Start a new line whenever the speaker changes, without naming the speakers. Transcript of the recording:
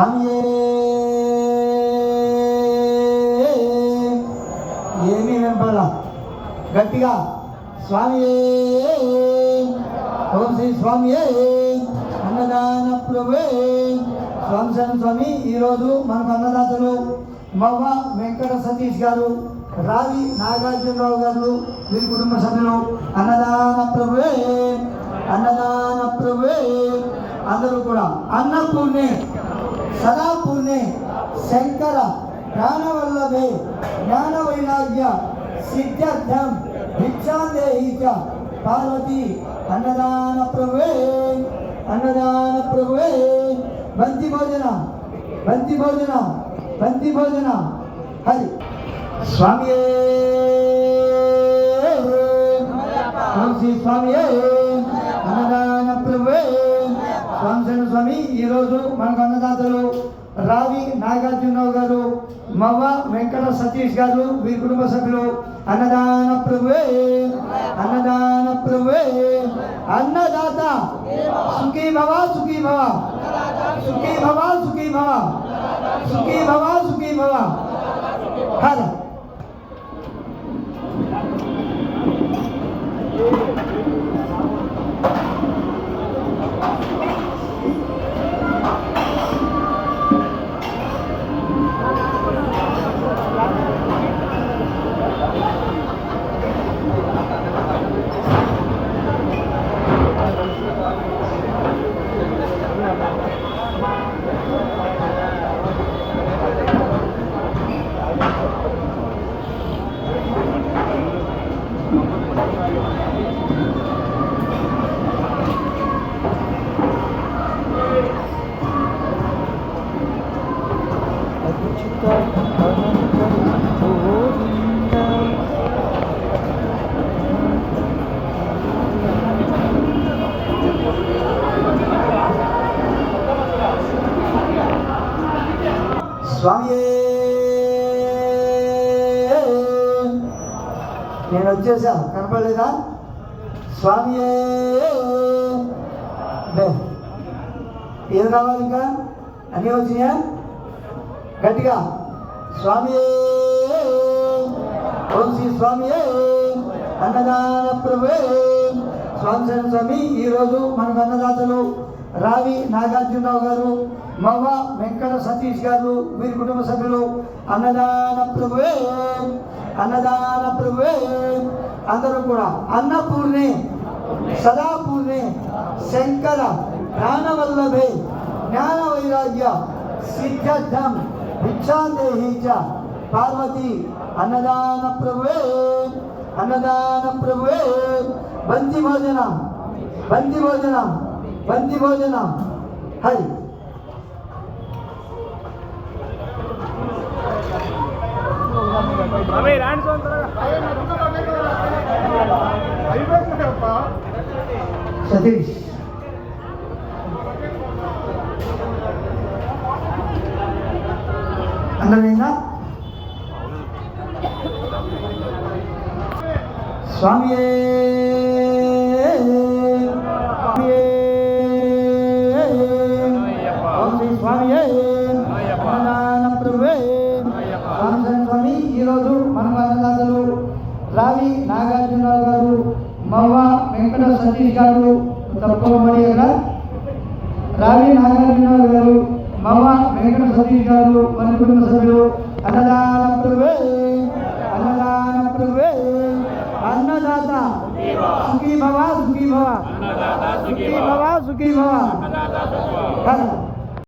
స్వామియే. ఏమీ వినపడ గట్టిగా స్వామి ఓం శ్రీ స్వామి అన్నదాన ప్రభువే. స్వామి స్వామి ఈరోజు మనకు అన్నదాతలు మవ్వ వెంకట సతీష్ గారు రావి నాగార్జునరావు గారు వీరి కుటుంబ సభ్యులు. అన్నదాన ప్రభువే. అన్నదాన ప్రభువే. అందరూ కూడా అన్నపూర్ణే. సదాపూర్ణే శంకర జ్ఞానవల్లభే జ్ఞాన వైరాగ్య సిద్ధార్థం భిక్షాందేహి చ పార్వతి అన్నదాన ప్రభువే అన్నదాన ప్రభువే. బంతి భోజన బంతి భోజన బంతి భోజన. హరి. స్వామియే. ఓం స్వామి ఈరోజు మనకు అన్నదాతలు రావి నాగార్జునరావు గారు మవ్వ వెంకట సతీష్ గారు వీరి కుటుంబ సభ్యులు అన్నదాన ప్రభువే అన్నదాన ప్రభువే అన్నదాత సుఖీ భవ సుఖీ భవ సుఖీ భవ సుఖీ భవ సుఖీ భవ సుఖీ భవ హర నేను వచ్చేసా కనపడలేదా? స్వామి ఏం కావాలి ఇంకా? అన్నీ వచ్చినాయా? గట్టిగా. స్వామి ఓం శ్రీ స్వామి అన్నదాన ప్రభువే. స్వామి స్వామి ఈరోజు మనకు అన్నదాతలు రావి నాగార్జునరావు గారు మవ వెంకట సతీష్ గారు వీరి కుటుంబ సభ్యులు అన్నదాన ప్రభువే అన్నదాన ప్రభువే. అందరూ కూడా అన్నపూర్ణే సదాపూర్ణి శంకర జ్ఞానవల్లభే జ్ఞాన వైరాగ్య సిద్ధార్థం భిక్షాందేహి చ పార్వతి అన్నదాన ప్రభువే అన్నదాన ప్రభువే బంతి భోజనం బంతి భోజనం బంతి భోజనం హరి. సతీష్ అర్థమైందా స్వామి స్వామి ఈరోజు మన అన్నదాతలు రావి నాగార్జునరావు గారు మవ్వ వెంకట సతీష్ గారు తప్పుకోమని రావి నాగార్జునరావు గారు వెంకట సతీష్ గారు మన కుటుంబ సభ్యులు అన్నదాన ప్రభువే అన్నదాన ప్రభువే అన్నదాత. సుఖీ భవ సుఖీ భవ. సుఖీ భవ సుఖీ భవ.